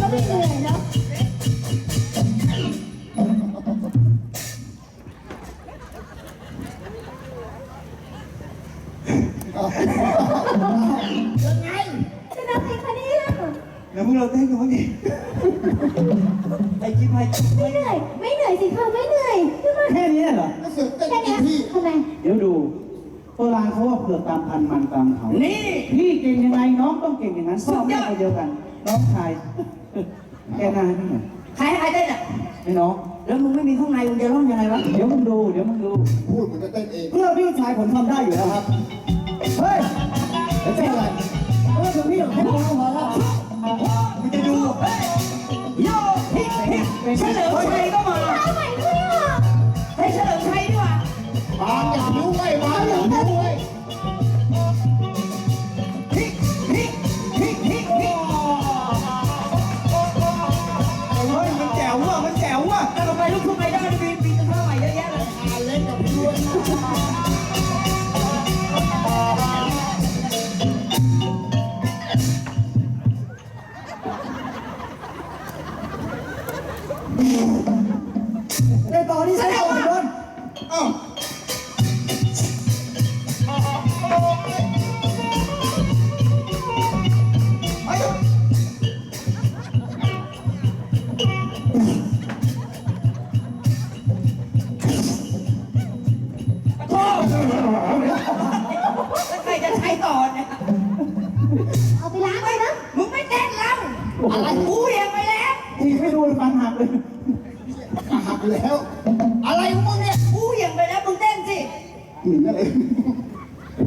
ก็ไม่เหนื่อยเนาะยังไงจะนับใคะเนี่ยแล้วพวกเราเต้นกันบ้างดิไอ้คิดไปไม่เหนื่อย ไม่เหนื่อยสิคะไม่เหนื่อยขึ้นมาแค่นี้เหรอก็เสือกเต้นแค่กิเนี้นยที่ทำไมเดี๋ยวดูโบราณเขาว่าเผือกตามพันมันตามเขานี่ พี่เก่งยังไงน้องต้องเก่งอย่างนั้นพ่อแม่คนเดียวกัน น้องชายแกหน้าให้พี่หน่อยใครให้ใครเต้นอะ ไอ้น้องแล้วมึงไม่มีข้างในมึงจะร้องยังไงวะ เดี๋ยวมึงดู เดี๋ยวมึงดู พูดเหมือนจะเต้นเอง เพื่อพี่ชายผมทำได้อยู่แล้วครับ ล้วทำไมลูกทุ่งไอดอลมีปีกันเท่าไหร่เยอะแยะเลยอาเล็กกับพี่ด้วยในตอนนี้ใช้ตัวโดนอ้าว อะไรกูเรียงไปแล้วทีไม่ดูฟันหักเลยหักแล้ว อะไรของมึงเนี่ยกูเรียงไปแล้วมึงเต้นสิหนีอะไร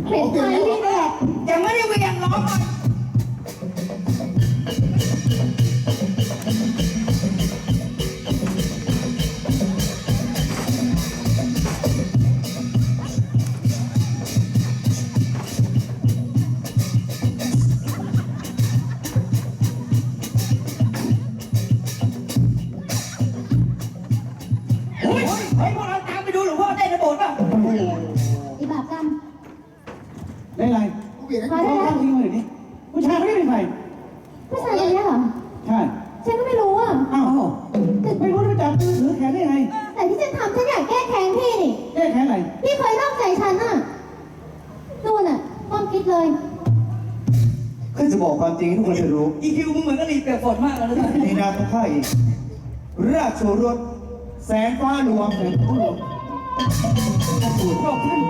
เปลี่ยนใจพี่แหละยังไม่ได้เวียงร้องเเฮ้ยพวกเราตามไปดูหลวงพ่อเต้นในโบสถ์ป่ะอีบาปกรรมได้ไรกูเปลี่ยนให้มากูได้เอาแล้วทิ้งมาเลยดิผู้ชายไม่ได้เป็นใครผู้ชายคนนี้เหรอ ใช่ ฉันก็ไม่รู้อะ อ้าวไม่รู้จะไปจับมือถือแขนได้ไง แต่ที่ฉันทำฉันอยากแก้แค้นพี่นี่ แก้แขนอะไร พี่เคยนอกใจฉันอะนู่นอะความคิดเลยขึ้นจะบอกความจริงให้ทุกคนจะรู้ อีคิวมึงเหมือนกะหรี่เปียกฝนมากเลยนะในนามของข้าเองราชโอรส แสงฟ้าหลวงแสงฟ้าหลวงถูกต้องท่าน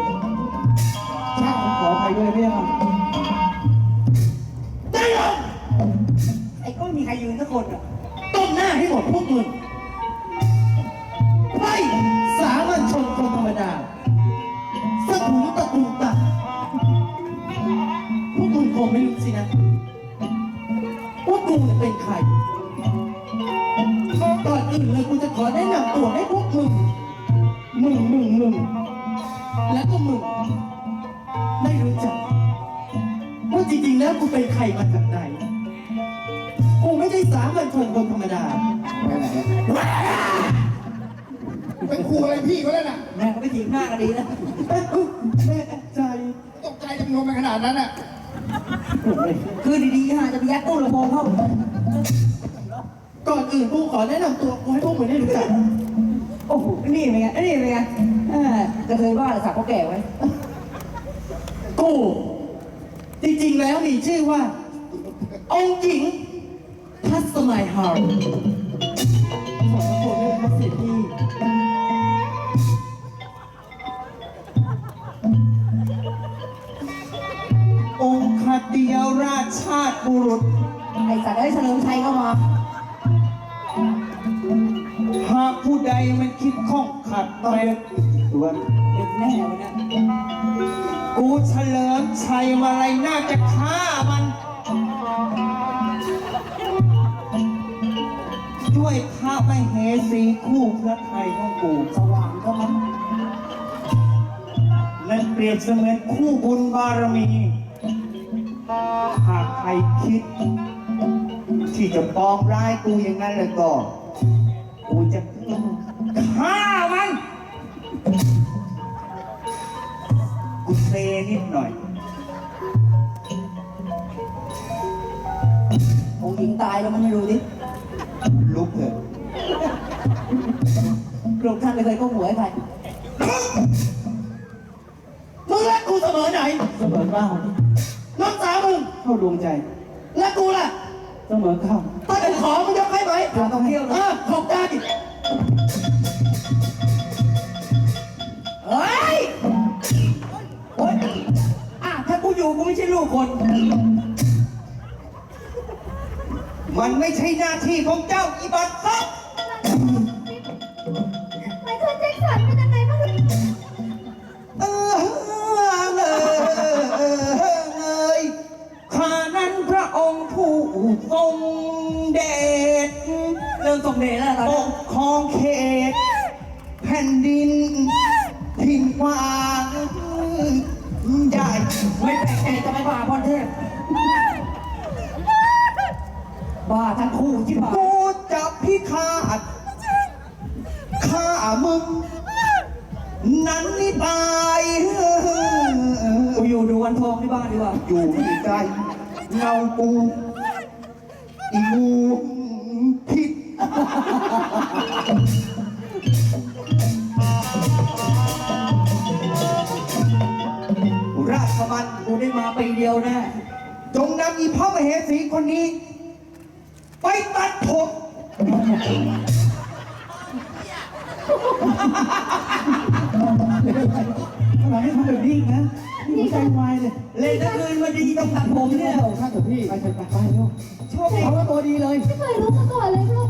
ช่างขออภัยด้วยพี่ครับได้หรอไอ้ก็มีใครยืนสักคนอะต้มหน้าให้หมดพวกมึงไปสามัญชนคนธรรมดาสะถุนตะกุงตะพวกมึงคงไม่รู้สินะว่ากูเนี่ยเป็นใคร เลยกูจะขอแนะนำตัวให้พวกมึงมึงมึงมึงและก็มึงได้รู้จักว่าจริงๆแล้วกูเป็นใครมาจากไหนกูไม่ใช่สามัญชนคนธรรมดาไปไหนอะเป็นครูอะไรพี่เขาแล้วน่ะแม่ก็ไม่ทิ้งหน้ากันดีนะแม่ใจตกใจจำนวนไปขนาดนั้นอะคือดีๆฮะจะไปยัดตู้ลำโพงเข้า ก่อนอื่นกูขอแนะนำตัวกูให้พวกมึงได้รู้จัก โอ้โห นี่เป็นไงนี่เป็นไงอ่ากระเทยบ้าหรือสักเขาแก่ไว้กู จริงๆแล้วมีชื่อว่า องค์หญิงทัศมัยฮาร์ ใดมันคิดข้องขัดไปตัวเด็กแน่วันนี้กูเฉลิมชัยมาอะไรน่าจะฆ่ามัน ด้วยพระมเหสีคู่พระไทยของกูสว่างก็มันนั่นเปรียบเสมือนคู่บุญบารมี หากใครคิด ที่จะปองร้ายกูอย่างนั้นแล้วก็ กูจะฆ่ามัน กูเซนิดหน่อย องค์หญิงตายแล้วมันไม่รู้ดิลุกเถอะพระองค์ท่านไม่เคยก้มหัวให้ใครมึงรักกูเสมอไหน เสมอเก้าน้องสาวมึงเข้าดวงใจ และกูล่ะ เสมอเก้าถ้ากูขอมึงยกให้ไหมต้องเที่ยวนะขอบใจเฮ้ยโอ๊ยอะถ้ากูอยู่กูไม่ใช่ลูกคน มันไม่ใช่หน้าที่ของเจ้าอีบัตครับ เรื่องส่งเดชแล้วตอนปนี้กครองเขต แผ่นดินทิ้งกว้างใหญ่ไม่แปลกใจจะไม่บ้าพรเทพบ้าทั้งคู่ที่บ้ากูจะพิฆาตฆ่ามึง นั้นนี่ตายกูอยู่ดูวันทองที่บ้านดีกว่าอยู่ที่ไกลเงาปูอีงูพิษ ราชบัณกูได้มาปีเดียวแน่จงนำอีพ่อมเหสีคนนี้ ไปตัดผมทำไมให้ทำแบบนี้อีกนะนี่ใจวายเลยเลยถ้าคืนมาดีต้องตัดผมเนี่ยโอ้ท่านเถอะพี่ไปเถอะไปไปเร็วชอบเอาไว้ตัวดีเลย ไม่เคยรู้มาก่อนเลยพวก